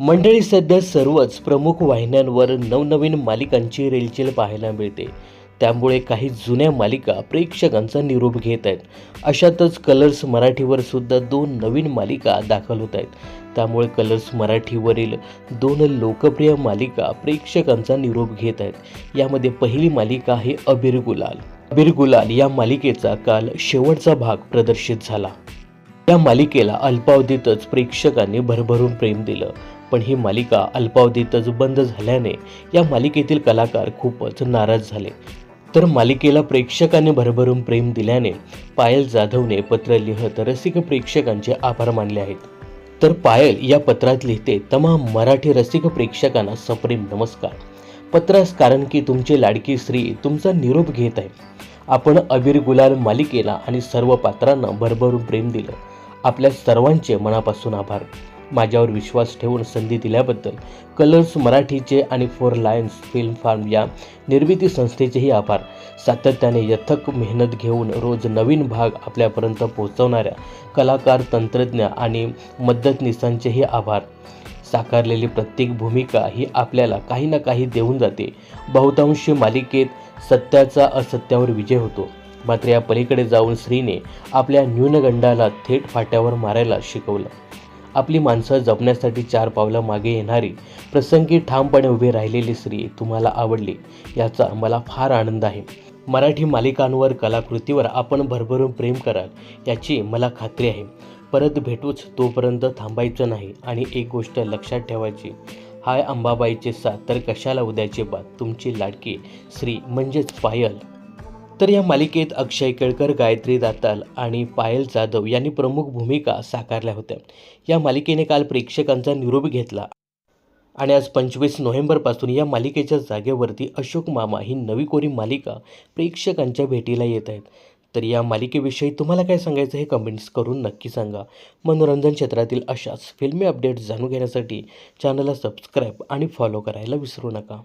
मंडळी सध्या सर्वच प्रमुख वाहिन्यांवर नवनवीन मालिकांची रेलचेल पाहायला मिळते. त्यामुळे काही जुन्या मालिका प्रेक्षकांचा निरोप घेत आहेत. अशातच कलर्स मराठीवर सुद्धा दोन नवीन मालिका दाखल होत आहेत. त्यामुळे कलर्स मराठीवरील दोन लोकप्रिय मालिका प्रेक्षकांचा निरोप घेत आहेत. यामध्ये पहिली मालिका आहे अबीर गुलाल. अबीर गुलाल या मालिकेचा काल शेवटचा भाग प्रदर्शित झाला. या मालिकेला अल्पावधीतच प्रेक्षकांनी भरभरून प्रेम दिलं. पण ही मालिका अल्पावधीतच बंद झाल्याने या मालिकेतील कलाकार खूपच नाराज झाले. तर मालिकेला प्रेक्षकाने भरभरून प्रेम दिल्याने पायल जाधवने पत्र लिहत रसिक प्रेक्षकांचे आभार मानले आहेत. तर पायल या पत्रात लिहिते तमाम मराठी रसिक प्रेक्षकांना सप्रेम नमस्कार. पत्रास कारण की तुमची लाडकी स्त्री तुमचा निरोप घेत आहे. आपण अबीर गुलाल मालिकेला आणि सर्व पात्रांना भरभरून प्रेम दिलं. आपल्या सर्वांचे मनापासून आभार. माझ्यावर विश्वास ठेवून संधी दिल्याबद्दल कलर्स मराठीचे आणि फोर लायन्स फिल्म फार्म या निर्मिती संस्थेचेही आभार. सातत्याने यथक मेहनत घेऊन रोज नवीन भाग आपल्यापर्यंत पोहोचवणाऱ्या कलाकार तंत्रज्ञ आणि मदतनीसांचेही आभार. साकारलेली प्रत्येक भूमिका ही आपल्याला काही ना काही देऊन जाते. बहुतांशी मालिकेत सत्याचा असत्यावर विजय होतो. मात्र या पलीकडे जाऊन स्त्रीने आपल्या न्यूनगंडाला थेट फाट्यावर मारायला शिकवलं. आपली माणसं जपण्यासाठी चार पावलं मागे येणारी प्रसंगी ठामपणे उभी राहिलेली स्त्री तुम्हाला आवडली याचा मला फार आनंद आहे. मराठी मालिकांवर कलाकृतीवर आपण भरभरून प्रेम कराल याची मला खात्री आहे. परत भेटूच तोपर्यंत थांबायचं नाही आणि एक गोष्ट लक्षात ठेवायची हाय अंबाबाईचे साथ तर कशाला उद्याचे बात? तुमची लाडकी श्री म्हणजेच पायल. तर या मालिकेत अक्षय केळकर गायत्री दाताल आणि पायल जाधव यांनी प्रमुख भूमिका साकारल्या होत्या. या मालिकेने काल प्रेक्षकांचा निरोप घेतला. आणि आज पंचवीस नोव्हेंबरपासून या मालिकेच्या जागेवरती अशोक मामा ही नवी कोरी मालिका प्रेक्षकांच्या भेटीला येत आहेत. तर या मालिकेविषयी तुम्हाला काय सांगायचं हे कमेंट्स करून नक्की सांगा. मनोरंजन क्षेत्रातील अशाच फिल्मी अपडेट्स जाणून घेण्यासाठी चॅनलला सबस्क्राईब आणि फॉलो करायला विसरू नका.